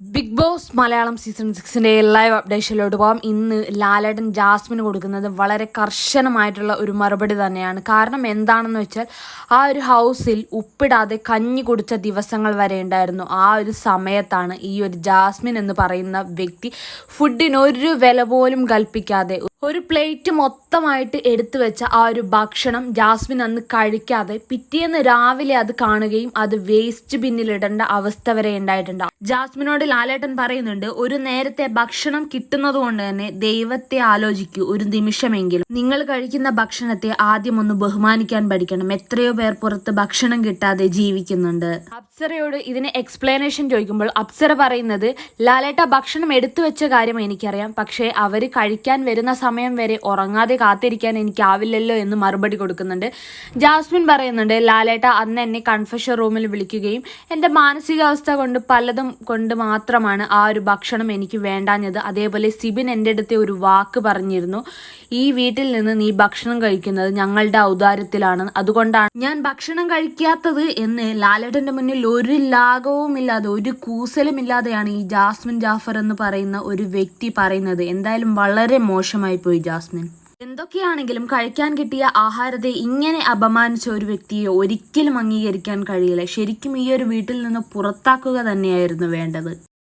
Big boss Malayalam season സിക്സിന്റെ live അപ്ഡേഷനിലോട്ട് പോകാം. ഇന്ന് ലാലേട്ടൻ ജാസ്മിന് കൊടുക്കുന്നത് വളരെ കർശനമായിട്ടുള്ള ഒരു മറുപടി തന്നെയാണ്. കാരണം എന്താണെന്ന് വെച്ചാൽ ആ ഒരു ഹൗസിൽ ഉപ്പിടാതെ കഞ്ഞി കുടിച്ച ദിവസങ്ങൾ വരെ ഉണ്ടായിരുന്നു. ആ ഒരു സമയത്താണ് ഈ ഒരു ജാസ്മിൻ എന്ന് പറയുന്ന വ്യക്തി ഫുഡിന് ഒരു വില പോലും കൽപ്പിക്കാതെ ഒരു പ്ലേറ്റ് മൊത്തമായിട്ട് എടുത്തു വെച്ച ആ ഒരു ഭക്ഷണം ജാസ്മിൻ അന്ന് കഴിക്കാതെ പിറ്റേന്ന് രാവിലെ അത് കാണുകയും അത് വേസ്റ്റ് ബിന്നിലിടേണ്ട അവസ്ഥ വരെ ഉണ്ടായിട്ടുണ്ടാവും. ജാസ്മിനോട് ലാലേട്ടൻ പറയുന്നുണ്ട് ഒരു നേരത്തെ ഭക്ഷണം കിട്ടുന്നത് കൊണ്ട് തന്നെ ദൈവത്തെ ആലോചിക്കൂ ഒരു നിമിഷമെങ്കിലും. നിങ്ങൾ കഴിക്കുന്ന ഭക്ഷണത്തെ ആദ്യം ഒന്ന് ബഹുമാനിക്കാൻ പഠിക്കണം. എത്രയോ പേർ പുറത്ത് ഭക്ഷണം കിട്ടാതെ ജീവിക്കുന്നുണ്ട്. അപ്സരയോട് ഇതിന് എക്സ്പ്ലനേഷൻ ചോദിക്കുമ്പോൾ അപ്സര പറയുന്നത് ലാലേട്ട ഭക്ഷണം എടുത്തു വെച്ച കാര്യം എനിക്കറിയാം. പക്ഷേ അവർ കഴിക്കാൻ വരുന്ന സമയം വരെ ഉറങ്ങാതെ കാത്തിരിക്കാൻ എനിക്കാവില്ലല്ലോ എന്ന് മറുപടി കൊടുക്കുന്നുണ്ട്. ജാസ്മിൻ പറയുന്നുണ്ട് ലാലേട്ട അന്ന് എന്നെ കൺഫഷൻ റൂമിൽ വിളിക്കുകയും എന്റെ മാനസികാവസ്ഥ കൊണ്ട് പലതും കൊണ്ട് മാത്രമാണ് ആ ഒരു ഭക്ഷണം എനിക്ക് വേണ്ടാഞ്ഞത്. അതേപോലെ സിബിൻ എന്റെ അടുത്ത് ഒരു വാക്ക് പറഞ്ഞിരുന്നു ഈ വീട്ടിൽ നിന്ന് നീ ഭക്ഷണം കഴിക്കുന്നത് ഞങ്ങളുടെ ഔദാര്യത്തിലാണ്. അതുകൊണ്ടാണ് ഞാൻ ഭക്ഷണം കഴിക്കാത്തത് എന്ന് ലാലേട്ടന്റെ മുന്നിൽ ഒരു ലാഘവും ഇല്ലാതെ ഒരു കൂസലും ഇല്ലാതെയാണ് ഈ ജാസ്മിൻ ജാഫർ എന്ന് പറയുന്ന ഒരു വ്യക്തി പറയുന്നത്. എന്തായാലും വളരെ മോശമായി പോയി ജാസ്മിൻ. എന്തൊക്കെയാണെങ്കിലും കഴിക്കാൻ കിട്ടിയ ആഹാരത്തെ ഇങ്ങനെ അപമാനിച്ച ഒരു വ്യക്തിയെ ഒരിക്കലും അംഗീകരിക്കാൻ കഴിയില്ല. ശരിക്കും ഈ ഒരു വീട്ടിൽ നിന്ന് പുറത്താക്കുക തന്നെയായിരുന്നു വേണ്ടത്.